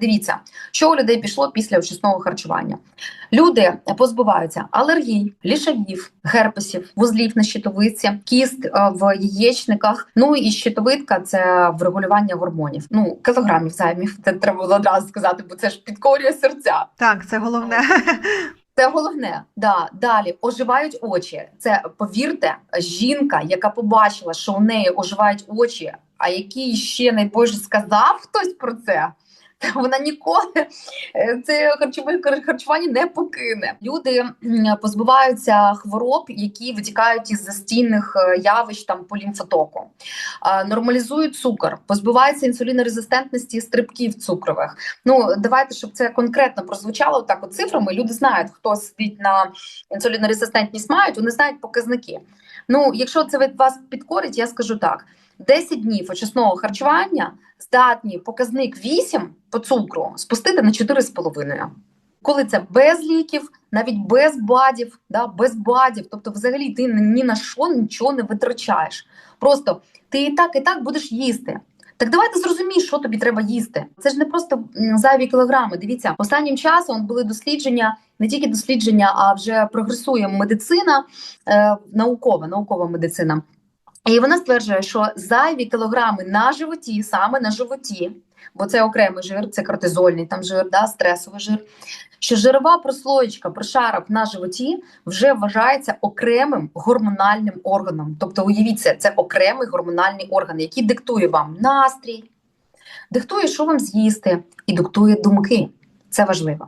Дивіться, що у людей пішло після очисного харчування. Люди позбуваються алергій, лішаїв, герпесів, вузлів на щитовидці, кіст е, в яєчниках. Ну і щитовидка це врегулювання гормонів. Ну кілограмів займів. Це треба було одразу сказати, бо це ж підкорює серця. Так, це головне. Це головне. Да. Далі оживають очі. Це повірте, жінка, яка побачила, що у неї оживають очі, а який ще найбільше сказав хтось про це. Вона ніколи е, це харчове харчування не покине. Люди позбуваються хвороб, які витікають із застійних е, явищ там по лімфотоку, нормалізують цукор, позбуваються інсулінорезистентності стрибків цукрових. Ну давайте, щоб це конкретно прозвучало так цифрами. Люди знають, хто сидить на інсулінорезистентність мають, вони знають показники. Ну, якщо це від вас підкорить, я скажу так: 10 днів очисного харчування здатні показник 8 по цукру спустити на 4,5. Коли це без ліків, навіть без бадів, да, без бадів, тобто, взагалі, ти ні на що нічого не витрачаєш. Просто ти і так, і так будеш їсти. Так давайте зрозумієш, що тобі треба їсти. Це ж не просто зайві кілограми. Дивіться, останнім часом були дослідження, не тільки дослідження, а вже прогресує медицина, е, наукова, наукова медицина. І вона стверджує, що зайві кілограми на животі, саме на животі, бо це окремий жир, це кортизольний там жир, да, стресовий жир. Що жирова прослоєчка, прошарок на животі вже вважається окремим гормональним органом. Тобто, уявіть це, це окремий гормональний орган, який диктує вам настрій, диктує, що вам з'їсти, і диктує думки. Це важливо.